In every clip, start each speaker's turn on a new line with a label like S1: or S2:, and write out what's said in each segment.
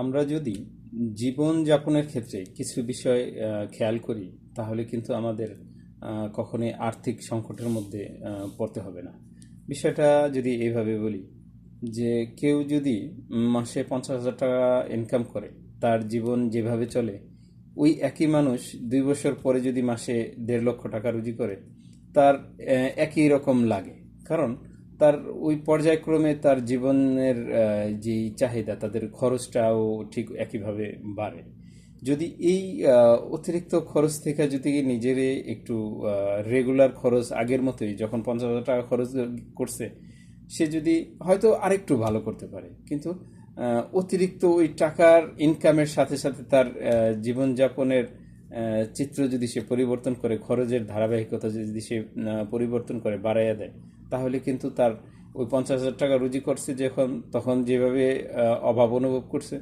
S1: আমরা যদি জীবন যাপনের ক্ষেত্রে কিছু বিষয় খেয়াল করি, তাহলে কিন্তু আমাদের কখনোই আর্থিক সংকটের মধ্যে পড়তে হবে না। বিষয়টা যদি এইভাবে বলি, যে কেউ যদি মাসে পঞ্চাশ হাজার টাকা ইনকাম করে, তার জীবন যেভাবে চলে, ওই একই মানুষ দুই বছর পরে যদি মাসে দেড় লক্ষ টাকা রুজি করে, তার একই রকম লাগে। কারণ তার ওই পর্যায়ক্রমে তার জীবনের যেই চাহিদা, তাদের খরচটাও ঠিক একইভাবে বাড়ে। যদি এই অতিরিক্ত খরচ থেকে যদি নিজের একটু রেগুলার খরচ আগের মতোই, যখন পঞ্চাশ হাজার টাকা খরচ করছে, সে যদি হয়তো আরেকটু ভালো করতে পারে। কিন্তু অতিরিক্ত ওই টাকার ইনকামের সাথে সাথে তার জীবনযাপনের চিত্র যদি সে পরিবর্তন করে, খরচের ধারাবাহিকতা যদি সে পরিবর্তন করে, বাড়াইয়া দেয় তাহলে কিন্তু তার ওই পঞ্চাশ হাজার টাকা রুজি করছে যখন, তখন যেভাবে অভাব অনুভব করছে,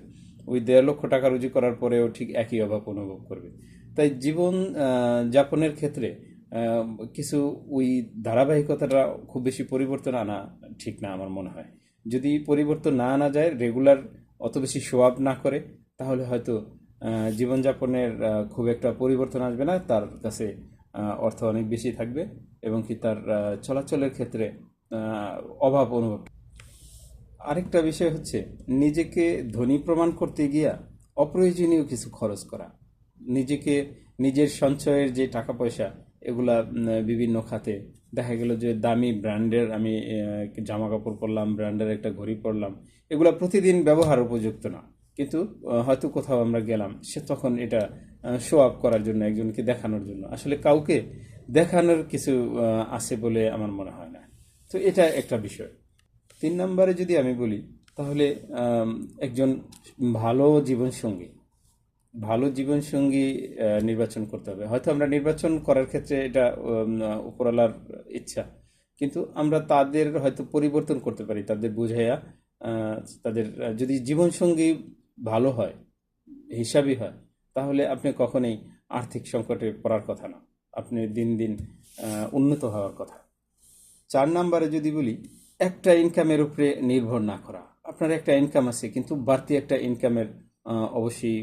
S1: ওই দেড় লক্ষ টাকা রুজি করার পরেও ঠিক একই অভাব অনুভব করবে। তাই জীবন যাপনের ক্ষেত্রে কিছু ওই ধারাবাহিকতাটা খুব বেশি পরিবর্তন আনা ঠিক না আমার মনে হয়। যদি পরিবর্তন না আনা যায়, রেগুলার অত বেশি সোয়াব না করে, তাহলে হয়তো জীবনযাপনের খুব একটা পরিবর্তন আসবে না তার কাছে। অর্থ অনেক বেশি থাকবে এবং কি তার চলাচলের ক্ষেত্রে অভাব অনুভব। আরেকটা বিষয় হচ্ছে নিজেকে ধনী প্রমাণ করতে গিয়া অপ্রয়োজনীয় কিছু খরচ করা। নিজেকে নিজের সঞ্চয়ের যে টাকা পয়সা, এগুলা বিভিন্ন খাতে। দেখা গেল যে দামি ব্র্যান্ডের আমি জামা কাপড় পরলাম, ব্র্যান্ডের একটা ঘড়ি পরলাম, এগুলা প্রতিদিন ব্যবহার উপযুক্ত না। কিন্তু হয়তো কোথাও আমরা গেলাম সে তখন এটা শো আপ করার জন্য একজনকে দেখানোর জন্য। আসলে কাউকে দেখানোর কিছু আছে বলে আমার মনে হয় না। তো এটা একটা বিষয়। তিন নম্বরে যদি আমি বলি তাহলে একজন ভালো জীবনসঙ্গী ভালো জীবনসঙ্গী নির্বাচন করতে হবে। হয়তো আমরা নির্বাচন করার ক্ষেত্রে এটা উম, উপরওয়ালার ইচ্ছা। কিন্তু আমরা তাদের হয়তো পরিবর্তন করতে পারি তাদের বুঝাইয়া তাদের যদি জীবনসঙ্গী ভালো হয় হিসাবই হয়, তাহলে আপনি কখনোই আর্থিক সংকটে পড়ার কথা না। আপনি দিন দিন উন্নত হওয়ার কথা। চার নাম্বারে যদি বলি, একটা ইনকামের উপরে নির্ভর না করা। আপনার একটা ইনকাম আছে, কিন্তু বাড়তি একটা ইনকামের অবশ্যই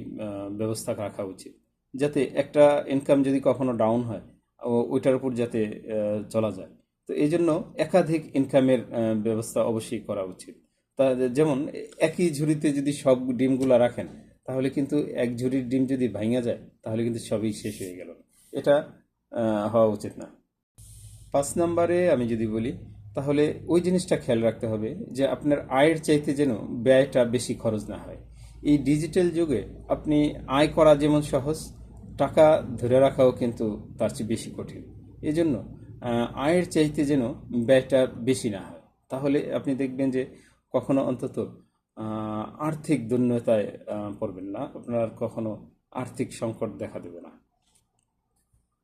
S1: ব্যবস্থা রাখা উচিত। যাতে একটা ইনকাম যদি কখনো ডাউন হয় ওইটার উপর যাতে চলা যায়। তো এই জন্য একাধিক ইনকামের ব্যবস্থা অবশ্যই করা উচিত। তা যেমন একই ঝুড়িতে যদি সব ডিমগুলো রাখেন, তাহলে কিন্তু এক ঝুড়ির ডিম যদি ভাঙা যায়, তাহলে কিন্তু সবই শেষ হয়ে গেল। এটা হওয়া উচিত না। পাঁচ নম্বরে আমি যদি বলি, তাহলে ওই জিনিসটা খেয়াল রাখতে হবে যে আপনার আয়ের চাইতে যেন ব্যয়টা বেশি খরচ না হয়। এই ডিজিটাল যুগে আপনি আয় করা যেমন সহজ, টাকা ধরে রাখাও কিন্তু তার চেয়ে বেশি কঠিন। এই জন্য আয়ের চাইতে যেন ব্যয়টা বেশি না হয়। তাহলে আপনি দেখবেন যে কখনো অন্তত আর্থিক দুর্নতায় পড়বেন না। আপনার কখনো আর্থিক সংকট দেখা দেবে না।